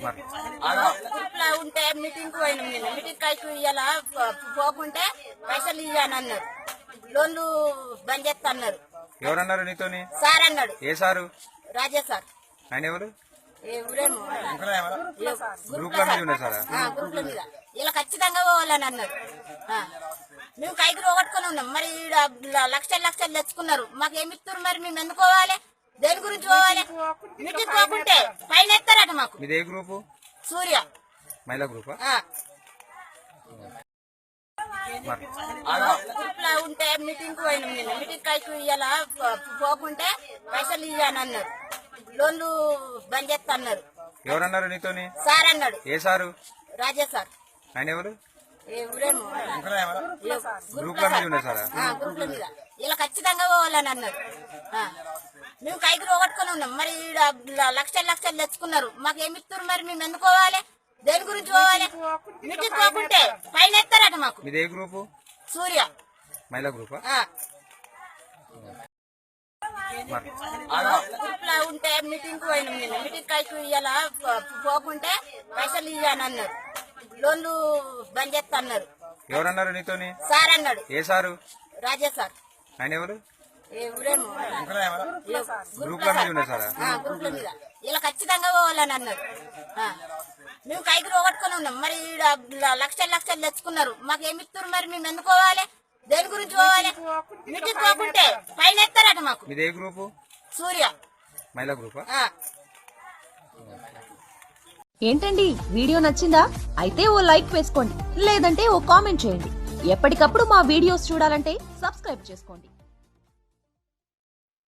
Group ఉంటే meeting పోయినాం meeting కైకు ఇయ్యాల? పోకుంటే పైసలు ఇవ్వాలని అన్నారు లోన్లు బంద్ చేస్తాన్నారు ఎవరన్నారు నీతో సార్ అన్నాడు ఏ సారు? రాజే సార్. ఆయన ఎవరు? మీద ఇలా ఖచ్చితంగా పోవాలని అన్నారు మేము కైకి రోగొట్టుకుని ఉన్నాం. మరి లక్షలు లక్షలు తెచ్చుకున్నారు. మాకు మాకేమి ఇస్తున్నారు మేము ఎందుకోవాలి దేని గురించి పోవాలి? మీటింగ్ పోకుంటే పైన ఎత్తారట మాకు. మీది ఏ గ్రూపు? సూర్య. మహిళా గ్రూపా? ఆ. మరి. గ్రూప్లో ఉంటే మీటింగ్కు పోయినాం నేను మీటింగ్ కైకి ఇయ్యాల? పోకుంటే పైసలు ఇయ్యాను అన్నారు లోన్లు బంద్ చేస్తా అన్నారు ఎవరన్నారు నీతోని? సార్ అన్నాడు ఏ సారు? రాజా సార్. ఆయన ఎవరు? గ్రూప్లో మీద ఇలా ఖచ్చితంగా పోవాలని అన్నారు. మేము కైకి రోగొట్టుకొని ఉన్నాం. మరి లక్షలు లక్షలు తెచ్చుకున్నారు. మాకు ఏమి ఇస్తారు మరి? మేము ఎందుకు పోవాలి? దేని గురించి పోవాలి? మీటింగ్ పోకుంటే పైన ఎత్తారట మాకు. మీది ఏ గ్రూపు? సూర్య. మహిళా గ్రూపా? గ్రూప్లో ఉంటే మీటింగ్కు పోయినాం నేను మీటింగ్ కైకి ఇయ్యాల? పోకుంటే పైసలు ఇయ్యాను అన్నారు లోన్లు బంద్ చేస్తా అన్నారు ఎవరన్నారు నీతోని? సార్ అన్నాడు ఏ సారు? రాజా సార్. ఆయన ఎవరు? మీద ఉన్నారు సారా? ఆ, గ్రూపుల మీద. ఇలా ఖచ్చితంగా పోవాలని అన్నారు. మేము కైకి రోగొట్టుకొని ఉన్నాం. మరి లక్షలు లక్షలు తెచ్చుకున్నారు. మాకు ఏమి ఇస్తారు మరి? మేము ఎందుకు పోవాలి? దేని గురించి పోవాలి? మీటింగ్ పోకుంటే పైన ఎత్తారట మాకు. మీది ఏ గ్రూపు? సూర్య. మహిళా గ్రూపా? ఆ. ఏంటండి? వీడియో నచ్చిందా? అయితే ఓ లైక్ వేసుకోండి. లేదంటే ఓ కామెంట్ చేయండి. ఎప్పటికప్పుడు మా వీడియోస్ చూడాలంటే సబ్స్క్రైబ్ చేసుకోండి.